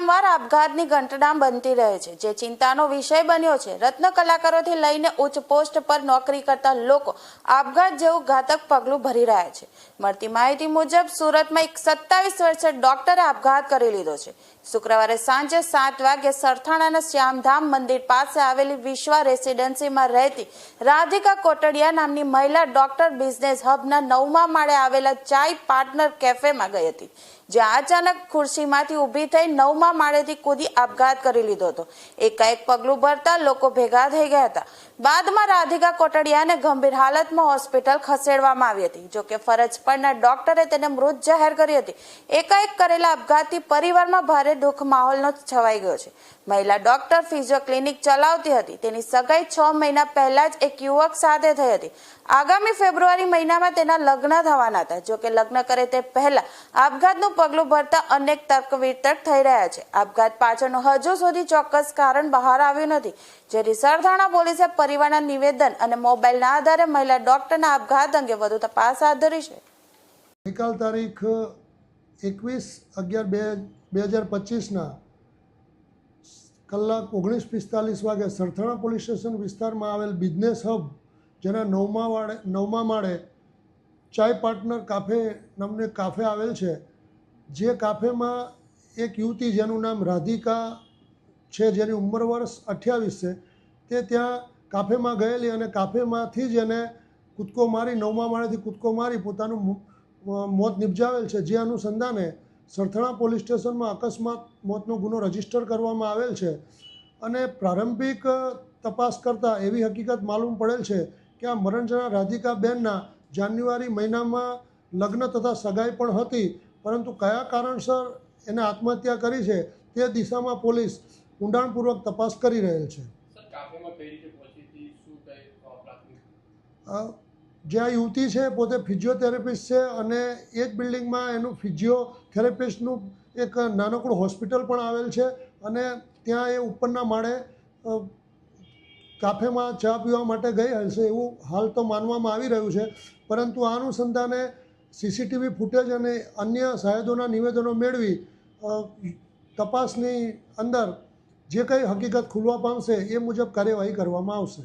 વારંવાર આપઘાતની ઘટના બનતી રહે છે. જે ચિંતાનો વિષય બન્યો છે, રત્ન કલાકારોથી લઈને ઉચ્ચ પોસ્ટ પર નોકરી કરતા લોકો આપઘાત જેવું ઘાતક પગલું ભરી રહ્યા છે. મળતી માહિતી મુજબ, સુરતમાં એક સત્તાવીસ વર્ષે ડોક્ટરે આપઘાત કરી લીધો છે. શુક્રવારે સાંજે સાત વાગે સરથાણાના શ્યામધામ મંદિર પાસે આવેલી વિશ્વા રેસિડેન્સીમાં રહેતી રાધિકા કોટડિયા નામની મહિલા ડોક્ટર બિઝનેસ હબના નવમા માળે આવેલા ચાય પાર્ટનર કેફેમાં ગઈ હતી. જ્યાં અચાનક ખુરશીમાંથી ઊભી થઈ નવમા માળેથી કૂદી આપઘાત કરી લીધો હતો. એકાએક પગલું ભરતા લોકો ભેગા થઈ ગયા હતા. બાદમાં રાધિકા કોટડિયાને ગંભીર હાલતમાં હોસ્પિટલ ખસેડવામાં આવી હતી. જોકે ફરજ પરના ડોક્ટરે તેને મૃત જાહેર કરી હતી. એકાએક કરેલા આપઘાતથી પરિવારમાં ભારે દુઃખ માહોલનો છવાઈ ગયો છે. મહિલા ડોક્ટર ફિઝિયો ક્લિનિક ચલાવતી હતી. તેની સગાઈ છ મહિના પહેલા જ એક યુવક સાથે થઈ હતી. આગામી ફેબ્રુઆરી મહિનામાં તેના લગ્ન થવાના હતા. જોકે લગ્ન કરે તે પહેલા આપઘાતનું પગલું ભરતા અનેક તર્ક વિતર્ક થઈ રહ્યા છે. આપઘાત પાછળનું હજુ સુધી ચોક્કસ કારણ બહાર આવ્યું નથી. જેથી સરથાણા પોલીસે પરિવારના નિવેદન અને મોબાઈલના આધારે મહિલા ડોક્ટરના આપઘાત અંગે વધુ તપાસ હાથ ધરી છે. ગઈકાલ તારીખ, એકવીસ અગિયાર બે બે હજાર પચીસના કલાક ઓગણીસ પિસ્તાલીસ વાગે સરથાણા પોલીસ સ્ટેશન વિસ્તારમાં આવેલ બિઝનેસ હબ, જેના નવમા વાળે નવમા માળે ચાય પાર્ટનર કાફે નામને કાફે આવેલ છે. જે કાફેમાં એક યુવતી જેનું નામ રાધિકા છે, જેની ઉંમર વર્ષ અઠ્યાવીસ છે, તે ત્યાં કાફેમાં ગયેલી અને કાફેમાંથી જ એને કૂદકો મારી, નવમા માળેથી કૂદકો મારી પોતાનું મોત નિપજાવેલ છે. જે અનુસંધાને સરથાણા પોલીસ સ્ટેશનમાં અકસ્માત મોતનો ગુનો રજિસ્ટર કરવામાં આવેલ છે અને પ્રારંભિક તપાસ કરતાં એવી હકીકત માલુમ પડેલ છે કે આ મરણ જનાર રાધિકાબેનના જાન્યુઆરી મહિનામાં લગ્ન તથા સગાઈ પણ હતી. પરંતુ કયા કારણસર એને આત્મહત્યા કરી છે તે દિશામાં પોલીસ ઊંડાણપૂર્વક તપાસ કરી રહેલ છે. સર કાફેમાં કઈ રીતે પહોંચી હતી? શું કઈ અ, પ્રાથમિક? અ, જે આ યુવતી છે પોતે ફિઝિયોથેરાપિસ્ટ છે અને એ જ બિલ્ડિંગમાં એનું ફિઝિયોથેરાપિસ્ટનું એક નાનકડું હોસ્પિટલ પણ આવેલ છે અને ત્યાં એ ઉપરના માળે કાફેમાં ચા પીવા માટે ગઈ હશે એવું હાલ તો માનવામાં આવી રહ્યું છે. પરંતુ આ અનુસંધાને સીસીટીવી ફૂટેજ અને અન્ય સાહેદોના નિવેદનો મેળવી તપાસની અંદર જે કંઈ હકીકત ખુલવા પામશે એ મુજબ કાર્યવાહી કરવામાં આવશે.